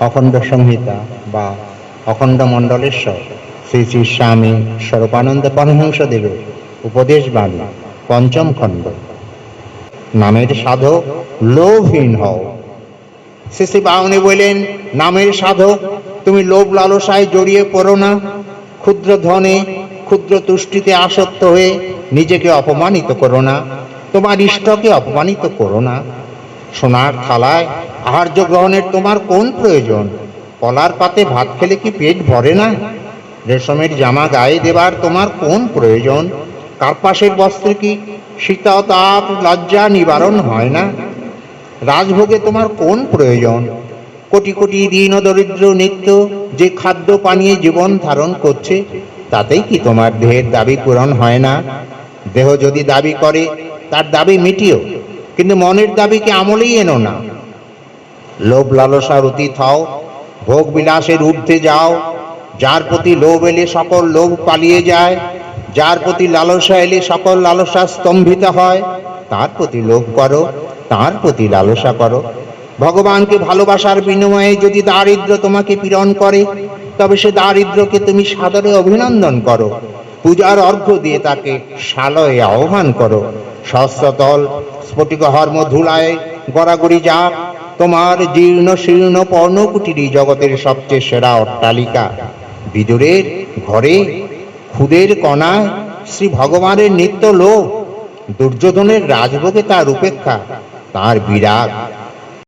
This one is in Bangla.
অখণ্ড সংহিতা বা অখণ্ড মণ্ডলেশ্বর, শ্রী শ্রী স্বামী স্বরূপানন্দ পরমহংস দেবের উপদেশ বাণী, পঞ্চম খণ্ড। নামের সাধক লোভহীন হও। শ্রী শ্রী বাউনি বললেন, নামের সাধক, তুমি লোভ লালসায় জড়িয়ে পড়ো না। ক্ষুদ্র ধনে, ক্ষুদ্র তুষ্টিতে আসক্ত হয়ে নিজেকে অপমানিত করো না। তোমার ইষ্টকে অপমানিত করো না। সোনার থালায় আহার্য গ্রহণের তোমার কোন প্রয়োজন? কলার পাতে ভাত খেলে কি পেট ভরে না? রেশমের জামা গায়ে দেবার তোমার কোন প্রয়োজন? কার্পাসের বস্ত্রে কি শীতা তাপ লজ্জা নিবারণ হয় না? রাজভোগে তোমার কোন প্রয়োজন? কোটি কোটি দীন দরিদ্র নিত্য যে খাদ্য পানীয় জীবন ধারণ করছে, তাতেই কি তোমার দেহের দাবি পূরণ হয় না? দেহ যদি দাবি করে, তার দাবি মিটিও কিন্তু মনের দাবিকে আমলেই এনো না? লোভ লালসার অতীত হও, ভোগ বিলাসের ঊর্ধ্বে যাও। যার প্রতি লোভ এলে সকল লোভ পালিয়ে যায়। যার প্রতি লালসা এলে সকল লালসা স্তম্ভিত হয়। তার প্রতি লোভ করো, তার প্রতি লালসা করো। ভগবানকে ভালোবাসার বিনিময়ে যদি দারিদ্র তোমাকে পীড়ন করে, তবে সে দারিদ্রকে তুমি সাদরে অভিনন্দন করো। পূজার অর্ঘ্য দিয়ে তাকে শালয়ে আহ্বান করো। সহস্রতল স্ফটিক হর্ম ধুলায় গড়াগড়ি যাক, তোমার জীর্ণ শীর্ণ পর্ণকুটিরই জগতের সবচেয়ে সেরা অট্টালিকা। বিদুরের ঘরে খুদের কণায় শ্রী ভগবানের নিত্য লোভ, দুর্যোধনের রাজভোগে তার উপেক্ষা, তার বিরাগ।